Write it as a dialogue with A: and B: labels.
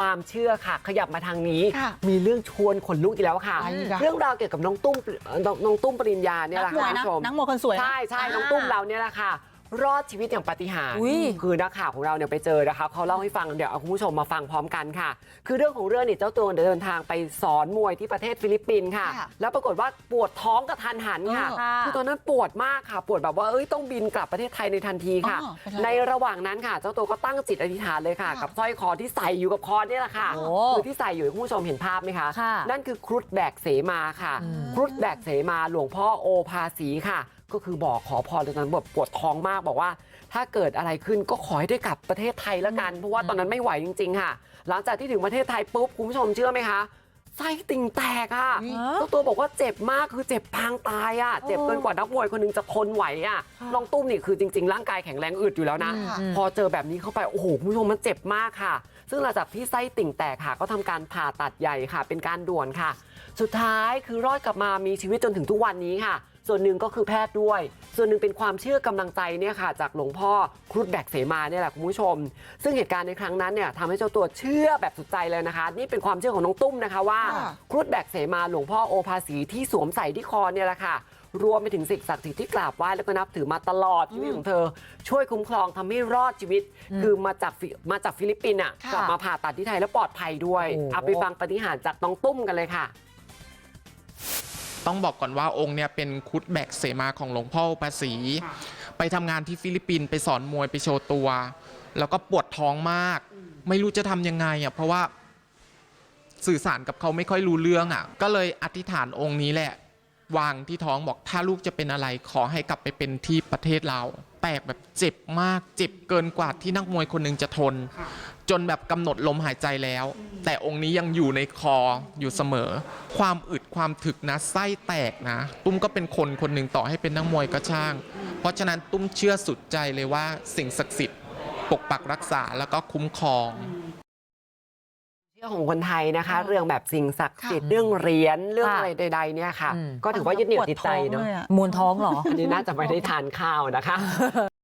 A: ความเชื่อค่ะ ขยับมาทางนี้
B: ค่ะ
A: มีเรื่องชวนขนลุกอีกแล้วค่ะ
B: อะไรอีกอะ
A: เรื่องราวเกี่ยวกับน้องตุ้มเอ่อน้องน้องตุ้มปริญญาเนี่ยแห
B: นั
A: ละ
B: กม
A: ค่ะ
B: วย
A: คุณ
B: นะ
A: ผู้ชม
B: นักมวยคนสวยนะ
A: ใช่ใช่น้องตุ้มเราเนี่ยแหละค่ะ รอดชีวิตอย่างปาฏิหาริย์
C: อุ๊ย
A: คือนักข่าวของเราเนี่ยไปเจอนะคะเขาเล่าให้ฟังเดี๋ยวเอาคุณผู้ชมมาฟังพร้อมกันค่ะ คือเรื่องของเรื่องนี่เจ้าตัวเดินทางไปสอนมวยที่ประเทศฟิลิปปินส์ค่ะ
B: ค่ะ
A: แล้วปรากฏว่าปวดท้องกระทันหันค่ะ
B: เออ
A: คือตอนนั้นปวดมากค่ะ ปวดแบบว่าเอ้ยต้องบินกลับประเทศไทยในทันทีค่ะ
B: อ๋อเป็นไร
A: ในระหว่างนั้นค่ะ เจ้าตัวก็ตั้งจิตอธิษฐานเลยค่ะ
B: ค่ะ
A: กับสร้อยคอที่ใส่อยู่กับคอเนี่ยแหละค่ะ
C: โอ้
A: คือที่ใส่อยู่ให้คุณผู้ชมเห็นภาพไหมคะ
C: ค่ะ
A: นั่นคือครุฑแบกเสมาค่ะ ครุฑแบกเสมาหลวงพ่อโอภาสีค่ะ ก็คือบอกขอพรตอนนั้นแบบปวดท้องมากบอกว่า ถ้าเกิดอะไรขึ้นก็ขอให้ได้กลับประเทศไทยแล้วกัน เพราะว่าตอนนั้นไม่ไหวจริง ๆ ค่ะ หลังจากที่ถึงประเทศไทยปุ๊บคุณผู้ชมเชื่อไหมคะไส้ติ่งแตกอะ
B: อุ๊ย
A: เจ้าตัวบอกว่าเจ็บมากคือเจ็บปางตายอะ เจ็บเกินกว่านักมวยคนหนึงจะทนไหวอะ น้องตุ้มนี่คือจริง ๆ ร่างกายแข็งแรงอึดอยู่แล้วนะ
B: อืม
A: พอเจอแบบนี้เข้าไปโอ้โหคุณผู้ชมมันเจ็บมากค่ะ ซึ่งหลังจากที่ไส้ติ่งแตกค่ะ ก็ทำการผ่าตัดใหญ่ค่ะ เป็นการด่วนค่ะ สุดท้ายคือรอดกลับมามีชีวิตจนถึงทุกวันนี้ค่ะ ส่วนหนึ่งก็คือแพทย์ด้วย ส่วนหนึ่งเป็นความเชื่อกำลังใจเนี่ยค่ะจากหลวงพ่อครุฑแบกเสมาเนี่ยแหละคุณผู้ชม ซึ่งเหตุการณ์ในครั้งนั้นเนี่ยทำให้เจ้าตัวเชื่อแบบสุดใจเลยนะคะ นี่เป็นความเชื่อของน้องตุ้มนะคะว่า
B: ค่ะ
A: ครุฑแบกเสมาหลวงพ่อโอภาสีที่สวมใส่ที่คอเนี่ยแหละค่ะรวมไปถึงสิ่งศักดิ์สิทธิ์ที่กราบไหว้แล้วก็นับถือมาตลอดชีวิตของเธอ ช่วยคุ้มครองทำให้รอดชีวิต คือมาจากฟิมาจากฟิลิปปินส์อะ
B: ค่ะ
A: กลับมาผ่าตัดที่ไทยแล้วปลอดภัยด้วย
C: โอ้
A: เอาไปฟังปฏิหารย์จากน้องตุ้มกันเลยค่ะ
D: ต้องบอกก่อนว่าองค์เนี่ยเป็นครุดแบกเสมาของหลวงพ่ออุปสีไปทำงานที่ฟิลิปปินส์ไปสอนมวยไปโชว์ตัว แล้วก็ปวดท้องมาก ไม่รู้จะทำยังไงอะเพราะว่าสื่อสารกับเขาไม่ค่อยรู้เรื่องอะ ก็เลยอธิษฐานองค์นี้แหละ วางที่ท้องบอกถ้าลูกจะเป็นอะไรขอให้กลับไปเป็นที่ประเทศเราแตกแบบเจ็บมากเจ็บเกินกว่าที่นักมวยคนหนึ่งจะทน จนแบบกำหนดลมหายใจแล้ว แต่องค์นี้ยังอยู่ในคออยู่เสมอ ความอึดความถึกนะไส้แตกนะ ตุ้มก็เป็นคนคนหนึ่งต่อให้เป็นนักมวยก็ช่าง เพราะฉะนั้นตุ้มเชื่อสุดใจเลยว่าสิ่งศักดิ์สิทธิ์ปกปักรักษาแล้วก็คุ้มครอง
A: เชื่อของคนไทยนะคะ เรื่องแบบสิ่งศักดิ์สิทธิ์
B: ค่ะ
A: เรื่องเหรียญเรื่อง
C: ค่ะ
A: อะไรใดๆเนี่ยค่ะ
C: อืม
A: ก็ถือว่ายึดเหนี่ยวจิตใจเนาะ
B: ปวดท้องลยอ
C: มูลท้องเหรอ
A: อันนี้น่าจะไม่ได้ทานข้าวนะคะ